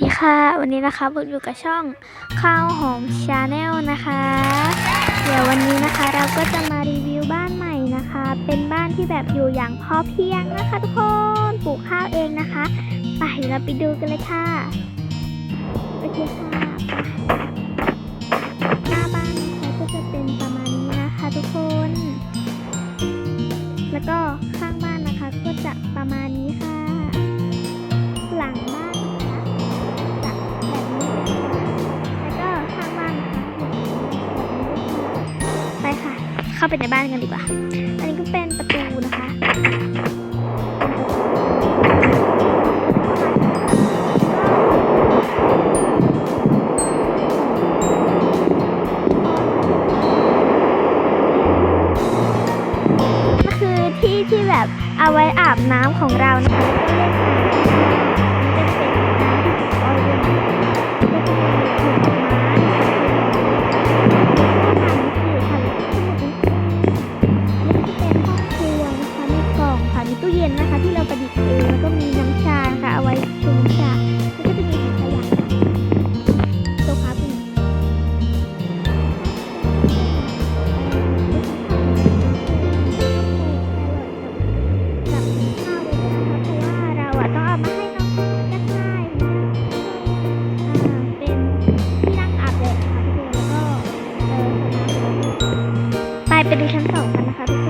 ดีค่ะ วันนี้นะคะบุญอยู่กับช่องข้าวหอมชาแนลนะคะ เดี๋ยววันนี้นะคะเราก็จะมารีวิวบ้านใหม่นะคะ เป็นบ้านที่แบบอยู่อย่างพอเพียงนะคะทุกคนปลูกข้าวเองนะคะไปเราไปดูกันเลยค่ะโอเคค่ะหน้าบ้านนะคะก็จะเป็นประมาณนี้นะคะทุกคน แล้วก็ เข้าไปในบ้านกันดีกว่า อันนี้ก็เป็นประตูนะคะก็คือที่ที่แบบเอาไว้อาบน้ำของเรานะคะ มีตู้เย็นนะคะ ที่เราประดิษฐ์เองแล้วก็มีน้ำชานะคะเอาไว้ชงชาแล้วก็จะมีถังขยะโต๊ะครับนี่กับข้าวเลยนะคะเพราะว่าเราอะต้องเอามาให้น้องกระต่ายนะอ่าเป็นที่นั่งอาบแดดนะคะทุกคนแล้วก็เออไปไปดูชั้นสองกันนะคะทุกคน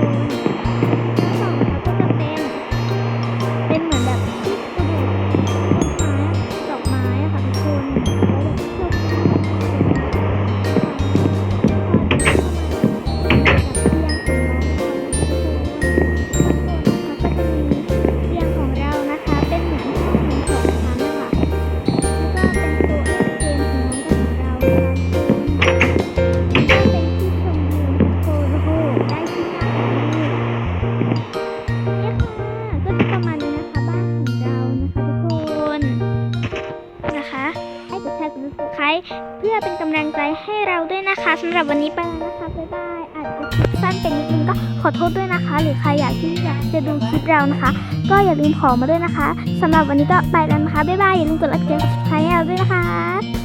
subscribe เพื่อเป็นกำลังใจให้เราด้วยนะคะสำหรับวันนี้ไปแล้วนะคะบ๊ายบายอาจจะคลิปสั้นเป็นนิดนึงก็ขอโทษด้วยนะคะ หรือใครอยากที่อยากจะดูคลิปเรานะคะ ก็อย่าลืมขอมาด้วยนะคะสำหรับวันนี้ก็ไปแล้วนะคะบ๊ายบายอย่าลืมกดไลค์กดแชร์ subscribe ให้เราด้วยนะคะ